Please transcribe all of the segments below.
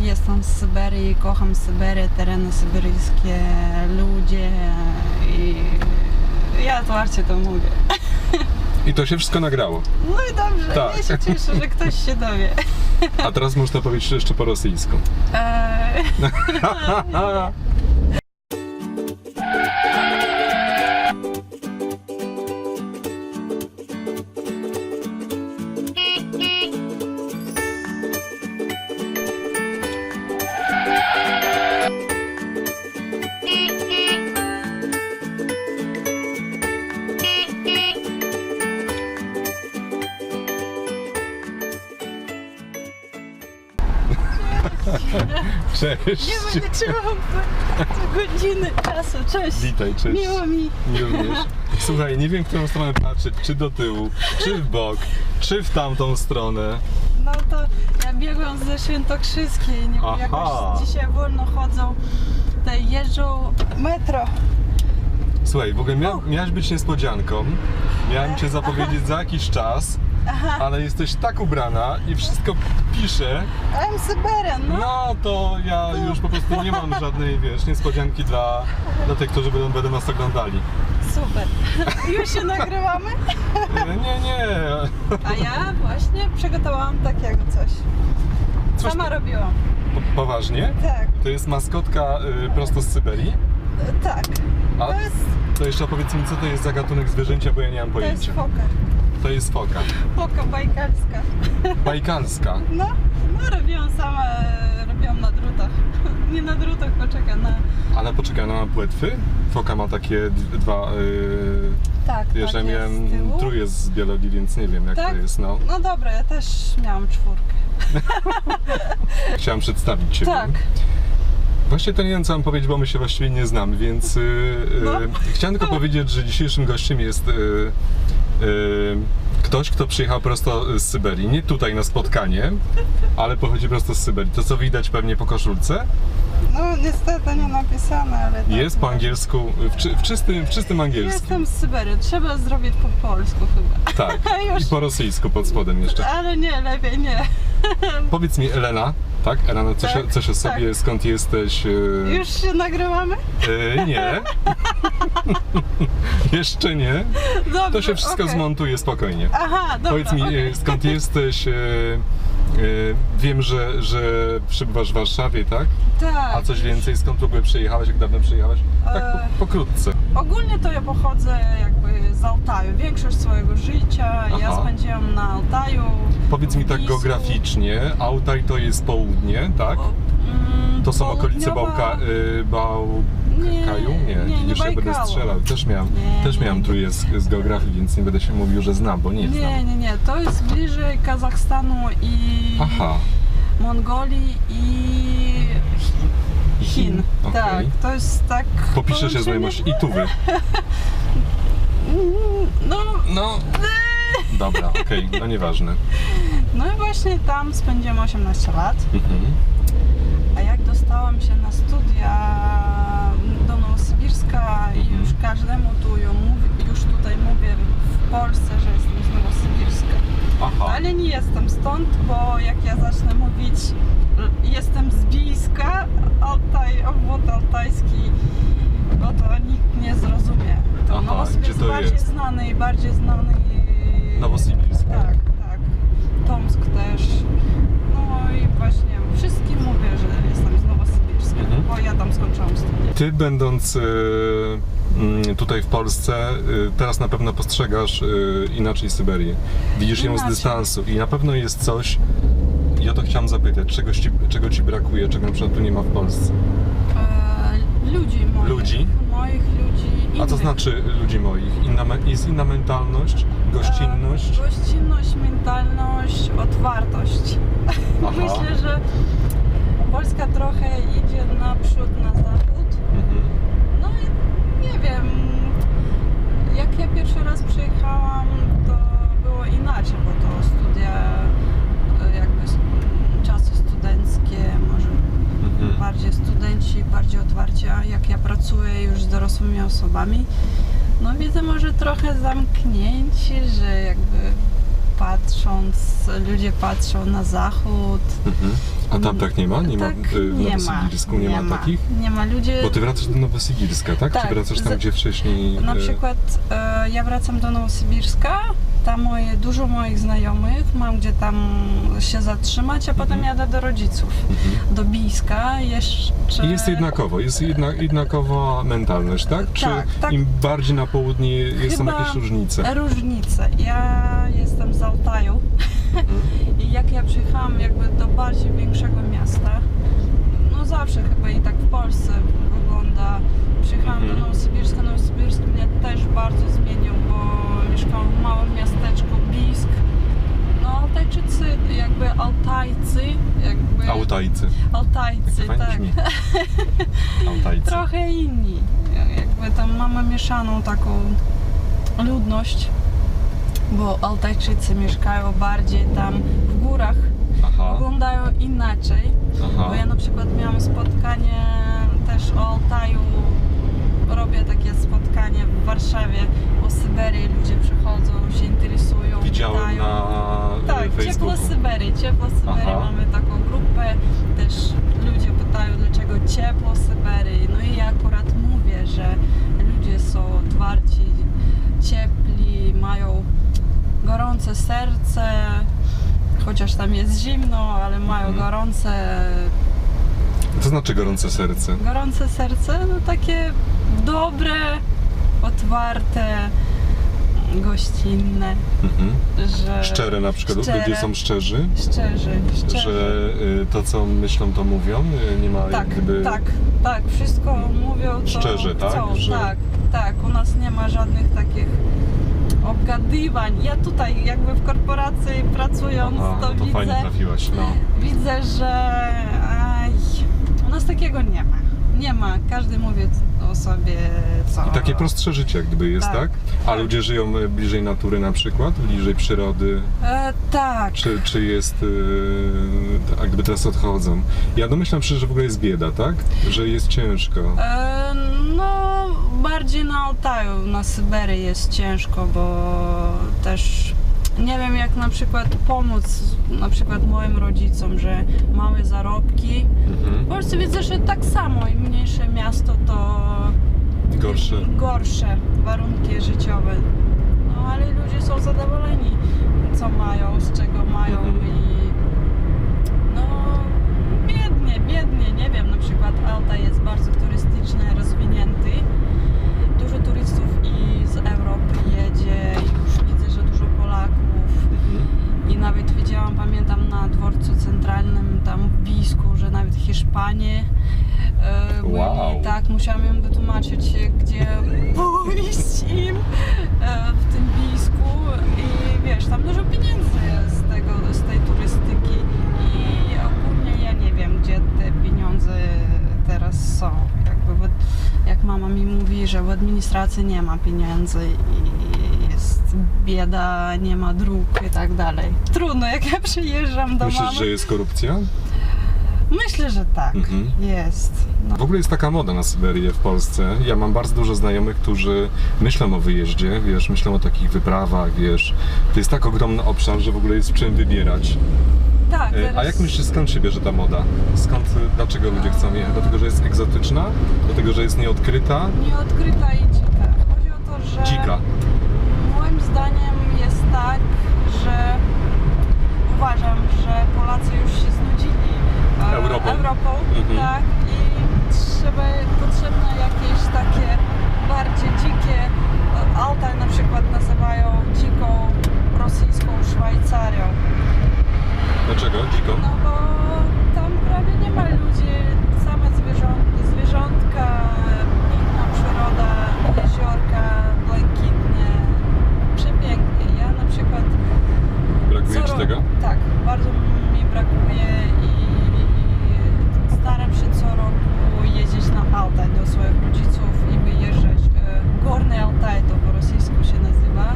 jestem z Syberii, kocham Syberię, tereny syberyjskie, ludzie i ja otwarcie to mówię. I to się wszystko nagrało. No i dobrze, Tak. ja się cieszę, że ktoś się dowie. A teraz można powiedzieć jeszcze po rosyjsku. Eee, Cześć. nie wyliczyłam godziny czasu. Cześć. Witaj, cześć. Miło mi. Również. Słuchaj, nie wiem, w którą stronę patrzeć, czy do tyłu, czy w bok, czy w tamtą stronę. No to ja biegłam ze Świętokrzyskiej, nie wiem, jakoś dzisiaj wolno chodzą, te jeżdżą metro. Słuchaj, w ogóle mia miałaś być niespodzianką. Miałem cię zapowiedzieć za jakiś czas, ale jesteś tak ubrana i wszystko pisze, I'm Syberian, no. no to ja już po prostu nie mam żadnej, wiesz, niespodzianki dla, dla tych, którzy będą, będą nas oglądali. Super. Już się nagrywamy? Nie, nie. A ja właśnie przygotowałam takiego coś. Coś Sama robiłam. Po, poważnie? Tak, To jest maskotka y, prosto z Syberii? e, tak. A To jest, to jeszcze opowiedz mi, co to jest za gatunek zwierzęcia, bo ja nie mam to jest pojęcia. foka. To jest foka. Foka bajkalska. Bajkalska. No, no robiłam sama, robiłam na drutach. Nie na drutach, poczekaj, na... Ale poczekaj, ona ma płetwy? Foka ma takie dwa... Yy... Tak, Wiesz, tak ja jest miałem trójkę z biologii, więc nie wiem jak Tak? to jest, no. No dobra, ja też miałam czwórkę. Chciałem przedstawić Ciebie. Tak. Właśnie to nie wiem, co mam powiedzieć, bo my się właściwie nie znamy, więc yy, yy, No. chciałem tylko powiedzieć, że dzisiejszym gościem jest yy, yy, ktoś, kto przyjechał prosto z Syberii. Nie tutaj na spotkanie, ale pochodzi prosto z Syberii. To co widać pewnie po koszulce, No niestety nie napisane, ale... tak, jest po angielsku, w, czy, w, czystym, w czystym angielskim. Jestem z Syberii, trzeba zrobić po polsku chyba. Tak, i po rosyjsku pod spodem jeszcze. Ale nie, lepiej nie. Powiedz mi, Elena, tak? Elena, coś, Tak, coś o sobie, tak. skąd jesteś? Yy, Już się nagrywamy? yy, nie. Jeszcze nie. Dobrze, To się wszystko okej. zmontuje spokojnie. Aha, dobra, Powiedz mi, e, skąd jesteś? e, Wiem, że, że przybywasz w Warszawie, tak? Tak. A coś więcej, skąd w ogóle przyjechałeś, jak dawno przyjechałeś? Tak, E, po, pokrótce. Ogólnie to ja pochodzę jakby z Altaju. Większość swojego życia ja Aha. spędziłam na Altaju. Powiedz mi tak geograficznie, Altaj to jest południe, tak? Mm, To są okolice południowa- Bałka, y, Bałkaju? Nie, nie, nie widzisz, ja będę strzelał. Też miałem, Nie, też nie. miałem trójkę z, z geografii, więc nie będę się mówił, że znam, bo nie, znam. Nie, nie, nie. To jest bliżej Kazachstanu i Aha. Mongolii i I Chin. Okej. Tak, to jest tak. Popiszę się połączenie- znajomość i Tuwy. No, No. Dobra, okej, no nieważne. no i właśnie tam spędziłam 18 lat. Mhm. A jak dostałam się na studia I Mhm. już każdemu tu ją mówię, już tutaj mówię w Polsce, że jestem z Nowosybirska. Aha. Ale nie jestem stąd, bo jak ja zacznę mówić jestem z Bijska, Altaj, obwód altajski, no to nikt nie zrozumie. To Aha, Nowosybirsk gdzie to bardziej jest? znany i bardziej znany. Nowosybirsk. Tak, tak. Tomsk też. No i właśnie wszystkim mówię, że jestem z Mhm. bo ja tam skończyłam studia. Ty będąc y, mm, tutaj w Polsce, y, teraz na pewno postrzegasz y, inaczej Syberię. Widzisz ją z dystansu i na pewno jest coś, ja to chciałam zapytać, czegoś ci, czego ci brakuje, czego na przykład tu nie ma w Polsce? E, ludzi moich. Ludzi? Moich ludzi. A co innych. znaczy ludzi moich? Inna, jest inna mentalność, gościnność? E, gościnność, mentalność, otwartość. Aha. Myślę, że Polska trochę idzie naprzód na zachód. Mhm. No i nie wiem, jak ja pierwszy raz przyjechałam, to było inaczej, bo to studia, e, jakby s- czasy studenckie, może Mhm. bardziej studenci, bardziej otwarci, a jak ja pracuję już z dorosłymi osobami, no widzę może trochę zamknięci, że jakby patrząc, ludzie patrzą na zachód. Mhm. A tam tak nie ma? Nie ma tak, y, w nie ma, Nowosibirsku? Nie, ma, takich? Nie ma, ludzie... Bo ty wracasz do Nowosibirska, tak? Czy Tak, wracasz tam, za- gdzie wcześniej... Na y, przykład e, ja wracam do Nowosybirska, tam moje, dużo moich znajomych, mam gdzie tam się zatrzymać, a potem Mhm. jadę do rodziców. Mhm. Do Bińska jeszcze... I jest jednakowo, jest jedna, jednakowa mentalność, tak? Czy Tak, tak. im bardziej na południe jest są jakieś różnice? Różnice. Ja jestem z Altaju Mhm. i jak ja przyjechałam jakby do bardziej większego miasta, no zawsze chyba i tak w Polsce wygląda. Przyjechałam Mhm. do Nowosybirska, Nowosybirsk mnie też bardzo zmienił, bo mieszkałam w małym miasteczku Bisk. No Altajczycy, jakby Altajcy, jakby... Autajcy. Altajcy, Jak fajnie tak. brzmi. Autajcy. Trochę inni. Jakby tam mamy mieszaną taką ludność, bo Altajczycy mieszkają bardziej tam w górach, Aha, wyglądają inaczej. aha. Bo ja na przykład miałam spotkanie też o Altaju, robię takie spotkanie w Warszawie o Syberii, ludzie przychodzą, się interesują, Widziałem pytają. na Tak, y, Facebooku. Ciepło Syberii, Ciepło Syberii, Aha. mamy taką grupę, też ludzie pytają dlaczego ciepło Syberii, no i ja akurat mówię, że ludzie są twardzi, ciepli, mają gorące serce, chociaż tam jest zimno, ale mają Mhm. gorące, To znaczy gorące serce. gorące serce, no takie dobre, otwarte, gościnne, Mhm. że... Szczere na przykład, Szczere. ludzie są szczerzy, Szczerzy, szczerzy. że y, to co myślą to mówią, y, nie ma Tak, gdyby... tak, tak, wszystko mówią to Szczerze, tak? chcą. Że- Tak, tak, u nas nie ma żadnych takich obgadywań. Ja tutaj jakby w korporacji pracując, Aha, to, to fajnie widzę, trafiłaś, no. widzę, że aj, u nas takiego nie ma. Nie ma, każdy mówi sobie co... I takie prostsze życie gdyby jest, tak? Tak, A tak. ludzie żyją y, bliżej natury na przykład, bliżej przyrody, E, tak, czy, czy jest, y, tak jakby teraz odchodzą. Ja domyślam się, że w ogóle jest bieda, tak? Że jest ciężko. E, No, bardziej na Altaju, na Syberii jest ciężko, bo też nie wiem jak na przykład pomóc na przykład moim rodzicom, że małe zarobki. W Mhm. Polsce widzę, że tak samo im mniejsze miasto to Gorsze. gorsze warunki życiowe. No ale ludzie są zadowoleni co mają, z czego mają Mhm. i no biednie, biednie, nie wiem, na przykład Alta jest bardzo turystyczny, rozwinięty. Dużo turystów i z Europy jedzie, już widzę, że dużo Polaków. Mhm. I nawet widziałam, pamiętam na dworcu centralnym tam w Bisku, że nawet Hiszpanie e, byli, Wow. tak, musiałam im wytłumaczyć, gdzie pójść im e, w tym Bisku i wiesz, tam dużo pieniędzy z tego, z tej turystyki i ogólnie ja nie wiem, gdzie te pieniądze są. Jakby, jak mama mi mówi, że w administracji nie ma pieniędzy i jest bieda, nie ma dróg i tak dalej. Trudno, jak ja przyjeżdżam do Myślisz, mamy. że jest korupcja? Myślę, że tak. Mhm. Jest. No. W ogóle jest taka moda na Syberię w Polsce. Ja mam bardzo dużo znajomych, którzy myślą o wyjeździe, wiesz, myślą o takich wyprawach, wiesz. To jest tak ogromny obszar, że w ogóle jest w czym wybierać. Tak, E, A teraz- jak myślisz, skąd się bierze ta moda? Skąd, e, dlaczego ludzie chcą jechać? Dlatego, że jest egzotyczna? Dlatego, że jest nieodkryta? Nieodkryta i dzika. Chodzi o to, że Dzika. moim zdaniem jest tak, że uważam, że Polacy już się znudzili e, Europą. Europą Mhm. tak, i trzeba, potrzebne jakieś takie bardziej dzikie, e, Altaj na przykład nazywają dziką rosyjską Szwajcarią. Dlaczego? Dziko? No bo tam prawie nie ma ludzi, same zwierząt, zwierzątka, piękna przyroda, jeziorka, błękitnie, przepięknie. Ja na przykład Brakuje co ci ro- tego? Tak, bardzo mi brakuje i staram się co roku jeździć na Altaj do swoich rodziców i wyjeżdżać. E, Górny Altaj to po rosyjsku się nazywa.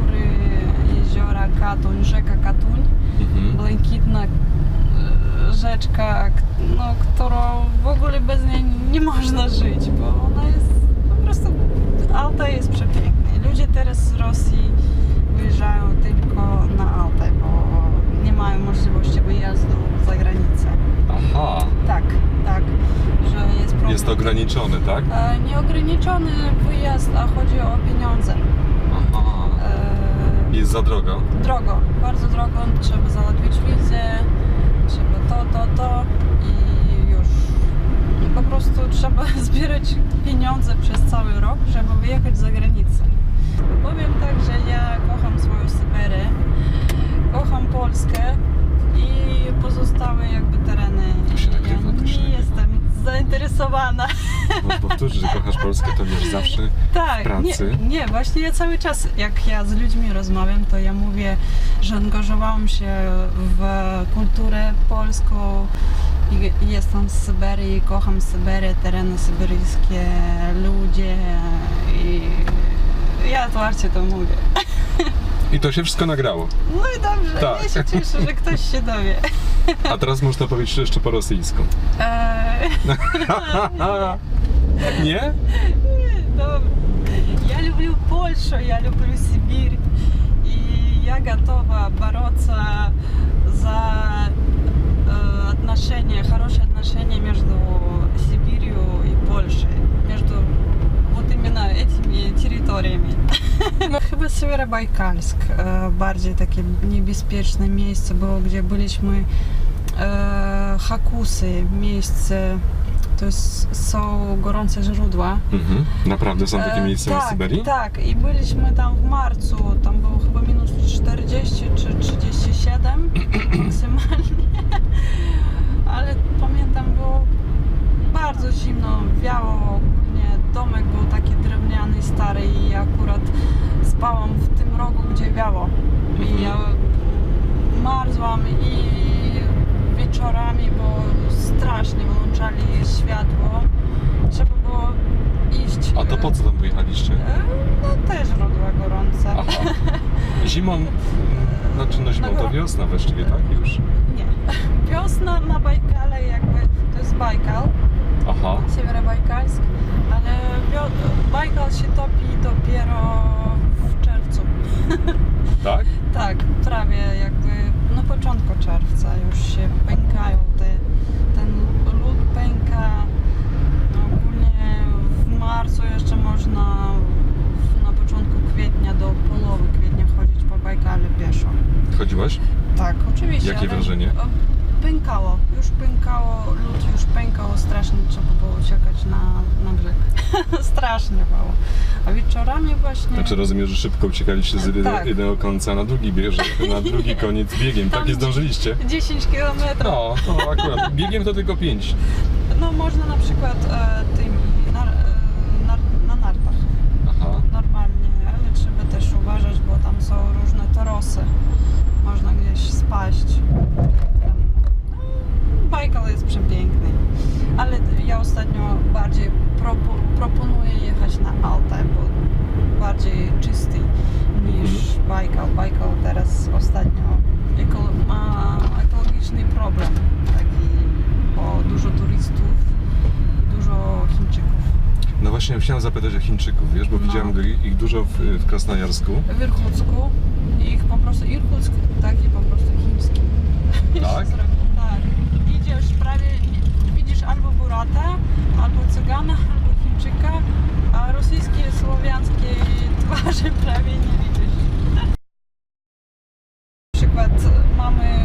Góry, jeziora Katuń, rzeka Katuń Mhm. błękitna e, rzeczka, k- no, którą w ogóle bez niej nie można żyć, bo ona jest po prostu, Alta jest przepiękna. Ludzie teraz z Rosji wyjeżdżają tylko na Altaj, bo nie mają możliwości wyjazdu za granicę. Aha, Tak, tak, że jest problem. jest ograniczony, tak? E, Nieograniczony wyjazd, a chodzi o pieniądze. Aha. E, Jest za drogo. drogo, bardzo drogo, trzeba załatwić wizę, trzeba to, to, to. I po prostu trzeba zbierać pieniądze przez cały rok, żeby wyjechać za granicę. Powiem tak, że ja kocham swoją Syberię, kocham Polskę i pozostałe jakby tereny. Nagrywa, ja nie nagrywa. jestem zainteresowana. No, powtórz, że kochasz Polskę, to wiesz zawsze. Tak, pracy? Nie, nie, właśnie ja cały czas, jak ja z ludźmi rozmawiam, to ja mówię, że angażowałam się w kulturę polską i i jestem z Syberii, kocham Syberię, tereny syberyjskie, ludzie i ja otwarcie to mówię. I to się wszystko nagrało. No i dobrze, Tak. ja się cieszę, że ktoś się dowie. A teraz można powiedzieć jeszcze po rosyjsku. Eee, Nie? Nie, dobra. Я люблю Польшу, я люблю Сибирь. И я готова бороться за э, отношения, хорошие отношения между Сибирью и Польшей. Между вот именно этими территориями. Chyba Северобайкальск e, bardziej takie niebezpieczne miejsce było, gdzie byliśmy e, Hakusy, miejsce to jest, są gorące źródła. Mhm. Naprawdę są takie E, miejsca tak, w Syberii? Tak, i byliśmy tam w marcu, tam było chyba minus 40 czy 37 maksymalnie, ale pamiętam było bardzo zimno, wiało ogólnie, domek był taki drewniany, stary i akurat spałam w tym rogu, gdzie wiało i Mhm. ja marzłam i wieczorami było strasznie, wyłączali światło, trzeba było iść. A to po co tam wyjechaliście? E, No też źródła gorące. Aha. Zimą, znaczy no zimą to wiosna właściwie, tak? Już. Nie. Wiosna na Bajkale jakby, to jest Bajkal, Aha. Siewerobajkalsk, ale wio- Bajkal się topi dopiero w czerwcu. Tak? Tak, prawie jakby na początku czerwca już się pękają te, ten lód pęka. Ogólnie w marcu jeszcze można w- na początku kwietnia do połowy kwietnia chodzić po Bajkale pieszo. Chodziłaś? Tak, oczywiście. Jakie ale, wrażenie? e, Pękało, już pękało, lód już pękał, strasznie trzeba było uciekać na, na brzeg. strasznie było. A wieczorami właśnie... Znaczy rozumiem, że szybko uciekaliście z jednego, Tak. jednego końca na drugi bierze, na drugi koniec biegiem. Tam Tak i zdążyliście. 10 kilometrów. No, to akurat. Biegiem to tylko 5. No można na przykład e, tymi nar, e, nar, na nartach Aha. normalnie, ale trzeba też uważać, bo tam są różne torosy. Można gdzieś spaść. Bajkal jest przepiękny, ale ja ostatnio bardziej propo, proponuję jechać na Altaj, bo bardziej czysty niż Bajkal. Bajkal teraz ostatnio ma ekologiczny problem taki, bo dużo turystów i dużo Chińczyków. No właśnie chciałem zapytać o Chińczyków, wiesz, bo No. widziałem ich dużo w, w Krasnojarsku. w Irkucku ich po prostu Irkuck taki po prostu chiński. Tak. Idziesz prawie, widzisz albo Cygana, albo Chińczyka, a rosyjskie, słowiańskie twarzy prawie nie widzisz. Na przykład mamy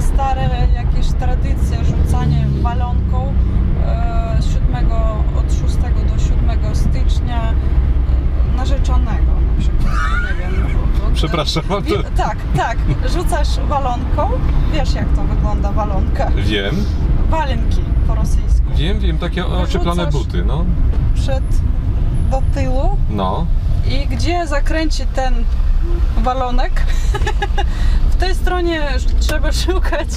stare jakieś tradycje rzucanie balonką e, 7, od 6 do 7 stycznia e, narzeczonego na przykład, nie wiem. bo- bo- Przepraszam, Wie, tak, tak. Rzucasz walonką. Wiesz jak to wygląda walonka? wiem, Walenki po rosyjsku. wiem, wiem, takie ocieplane buty, no. Przed do tyłu No. i gdzie zakręci ten walonek, w tej stronie trzeba szukać